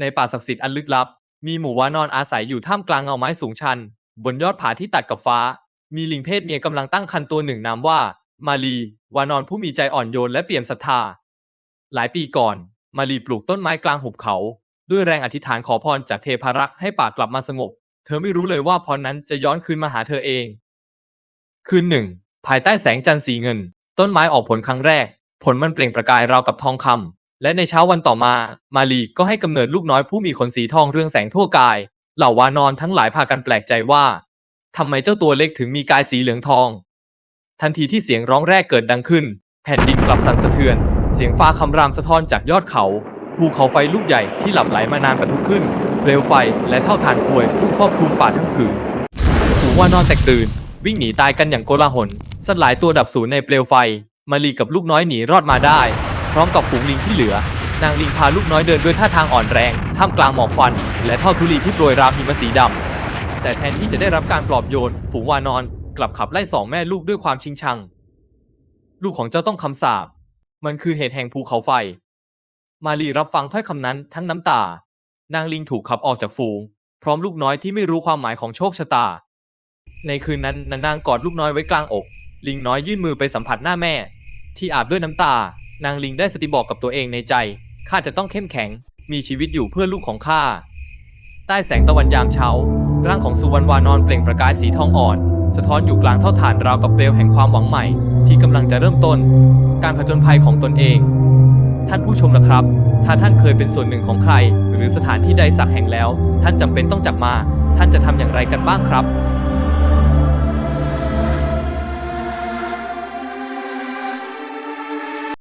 ในป่าศักดิ์สิทธิ์อันลึกลับ มีหมู่วานอนอาศัยอยู่ท่ามกลางเงาไม้สูงชัน บนยอดผาที่ตัดกับฟ้า มีลิงเพศเมียกำลังตั้งครรภ์ตัวหนึ่งนามว่า มาลี วานอนผู้มีใจอ่อนโยนและเปี่ยมศรัทธา หลายปีก่อน มาลีปลูกต้นไม้กลางหุบเขา ด้วยแรงอธิษฐานขอพรจากเทพารักษ์ให้ป่ากลับมาสงบ เธอไม่รู้เลยว่าพรนั้นจะย้อนคืนมาหาเธอเอง คืนหนึ่ง ภายใต้แสงจันทร์สีเงิน ต้นไม้ออกผลครั้งแรก ผลมันเปล่งประกายราวกับทองคำ และในเช้าวันต่อมา มาลีก็ให้กำเนิดลูกน้อยผู้มีขนสีทองเรืองแสงทั่วกาย เหล่าวานอนทั้งหลายพากันแปลกใจว่าทำไมเจ้าตัวเล็กถึงมีกายสีเหลืองทอง ทันทีที่เสียงร้องแรกเกิดดังขึ้น แผ่นดินกลับสั่นสะเทือน เสียงฟ้าคำรามสะท้อนจากยอดเขาภูเขาไฟลูกใหญ่ที่หลับไหลมานานปะทุขึ้นเปลวไฟและเท่าฐานพวยพุ่งครอบคลุมป่าทั้งผืนฝูงวานอนแตกตื่น วิ่งหนีตายกันอย่างโกลาหลสลายตัวดับสูญในเปลวไฟ มาลีกับลูกน้อยหนีรอดมาได้ พร้อมกับฝูงลิงที่เหลือ นางลิงพาลูกน้อยเดินด้วยท่าทางอ่อนแรง ท่ามกลางหมอกควัน และเท่าทุลีที่โปรยราวหิมะสีดำ แต่แทนที่จะได้รับการปลอบโยน ฝูงวานอนกลับขับไล่สองแม่ลูกด้วยความชิงชัง ลูกของเจ้าต้องคำสาปมันคือเหตุแห่งภูเขาไฟ มาลีรับฟังถ้อยคำนั้นทั้งน้ำตา นางลิงถูกขับออกจากฝูง พร้อมลูกน้อยที่ไม่รู้ความหมายของโชคชะตา ในคืนนั้นนางกอดลูกน้อยไว้กลางอก ลิงน้อยยื่นมือไปสัมผัสหน้าแม่ ที่อาบด้วยน้ำตา นางลิงได้สติบอกกับตัวเองในใจ ข้าจะต้องเข้มแข็ง มีชีวิตอยู่เพื่อลูกของข้า ใต้แสงตะวันยามเช้า ร่างของสุวรรณวานอนเปล่งประกายสีทองอ่อน สะท้อนอยู่กลางเท่าฐานราวกับเปลวแห่งความหวังใหม่ ที่กำลังจะเริ่มต้น การผจญภัยของตนเอง ท่านผู้ชมล่ะครับ ถ้าท่านเคยเป็นส่วนหนึ่งของใคร หรือสถานที่ใดสักแห่งแล้ว ท่านจำเป็นต้องจับมา ท่านจะทำอย่างไรกันบ้างครับ